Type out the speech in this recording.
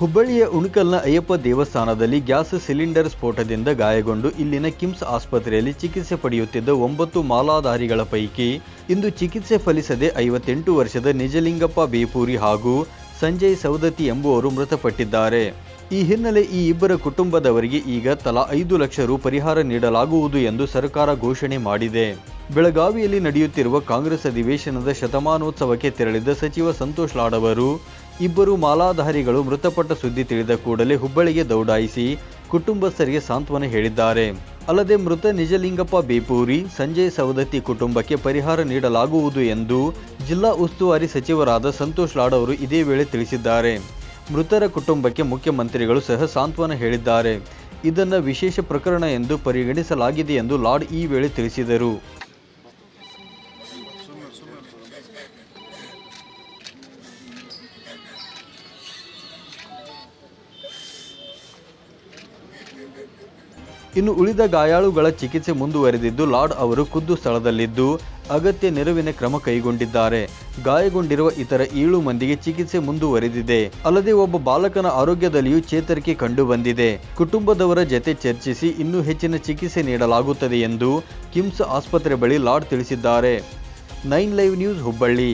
ಹುಬ್ಬಳ್ಳಿಯ ಉಣಕಲ್ನ ಅಯ್ಯಪ್ಪ ದೇವಸ್ಥಾನದಲ್ಲಿ gas cylinder ಸ್ಫೋಟದಿಂದ ಗಾಯಗೊಂಡು ಇಲ್ಲಿನ ಕಿಮ್ಸ್ ಆಸ್ಪತ್ರೆಯಲ್ಲಿ ಚಿಕಿತ್ಸೆ ಪಡೆಯುತ್ತಿದ್ದ ಒಂಬತ್ತು ಮಾಲಾಧಾರಿಗಳ ಪೈಕಿ ಇಂದು ಚಿಕಿತ್ಸೆ ಫಲಿಸದೆ ಐವತ್ತೆಂಟು ವರ್ಷದ ನಿಜಲಿಂಗಪ್ಪ ಬೇಪೂರಿ ಹಾಗೂ ಸಂಜಯ್ ಸೌದತಿ ಎಂಬುವರು ಮೃತಪಟ್ಟಿದ್ದಾರೆ. ಈ ಹಿನ್ನೆಲೆ ಈ ಇಬ್ಬರ ಕುಟುಂಬದವರಿಗೆ ಈಗ ತಲಾ ಐದು ಲಕ್ಷ ರು ಪರಿಹಾರ ನೀಡಲಾಗುವುದು ಎಂದು ಸರ್ಕಾರ ಘೋಷಣೆ ಮಾಡಿದೆ. ಬೆಳಗಾವಿಯಲ್ಲಿ ನಡೆಯುತ್ತಿರುವ ಕಾಂಗ್ರೆಸ್ ಅಧಿವೇಶನದ ಶತಮಾನೋತ್ಸವಕ್ಕೆ ತೆರಳಿದ ಸಚಿವ ಸಂತೋಷ್ ಲಾಡ್ ಅವರು ಇಬ್ಬರು ಮಾಲಾಧಾರಿಗಳು ಮೃತಪಟ್ಟ ಸುದ್ದಿ ತಿಳಿದ ಕೂಡಲೇ ಹುಬ್ಬಳ್ಳಿಗೆ ದೌಡಾಯಿಸಿ ಕುಟುಂಬಸ್ಥರಿಗೆ ಸಾಂತ್ವನ ಹೇಳಿದ್ದಾರೆ. ಅಲ್ಲದೆ ಮೃತ ನಿಜಲಿಂಗಪ್ಪ ಬೇಪೂರಿ, ಸಂಜಯ್ ಸವದತ್ತಿ ಕುಟುಂಬಕ್ಕೆ ಪರಿಹಾರ ನೀಡಲಾಗುವುದು ಎಂದು ಜಿಲ್ಲಾ ಉಸ್ತುವಾರಿ ಸಚಿವರಾದ ಸಂತೋಷ್ ಲಾಡ್ ಅವರು ಇದೇ ವೇಳೆ ತಿಳಿಸಿದ್ದಾರೆ. ಮೃತರ ಕುಟುಂಬಕ್ಕೆ ಮುಖ್ಯಮಂತ್ರಿಗಳು ಸಹ ಸಾಂತ್ವನ ಹೇಳಿದ್ದಾರೆ. ಇದನ್ನು ವಿಶೇಷ ಪ್ರಕರಣ ಎಂದು ಪರಿಗಣಿಸಲಾಗಿದೆ ಎಂದು ಲಾಡ್ ಈ ವೇಳೆ ತಿಳಿಸಿದರು. ಇನ್ನು ಉಳಿದ ಗಾಯಾಳುಗಳ ಚಿಕಿತ್ಸೆ ಮುಂದುವರೆದಿದ್ದು ಲಾರ್ಡ್ ಅವರು ಖುದ್ದು ಸ್ಥಳದಲ್ಲಿದ್ದು ಅಗತ್ಯ ನೆರವಿನ ಕ್ರಮ ಕೈಗೊಂಡಿದ್ದಾರೆ. ಗಾಯಗೊಂಡಿರುವ ಇತರ ಏಳು ಮಂದಿಗೆ ಚಿಕಿತ್ಸೆ ಮುಂದುವರೆದಿದೆ. ಅಲ್ಲದೆ ಒಬ್ಬ ಬಾಲಕನ ಆರೋಗ್ಯದಲ್ಲಿಯೂ ಚೇತರಿಕೆ ಕಂಡುಬಂದಿದೆ. ಕುಟುಂಬದವರ ಜತೆ ಚರ್ಚಿಸಿ ಇನ್ನೂ ಹೆಚ್ಚಿನ ಚಿಕಿತ್ಸೆ ನೀಡಲಾಗುತ್ತದೆ ಎಂದು ಕಿಮ್ಸ್ ಆಸ್ಪತ್ರೆ ಬಳಿ ಲಾರ್ಡ್ ತಿಳಿಸಿದ್ದಾರೆ. Nine live news Hubballi.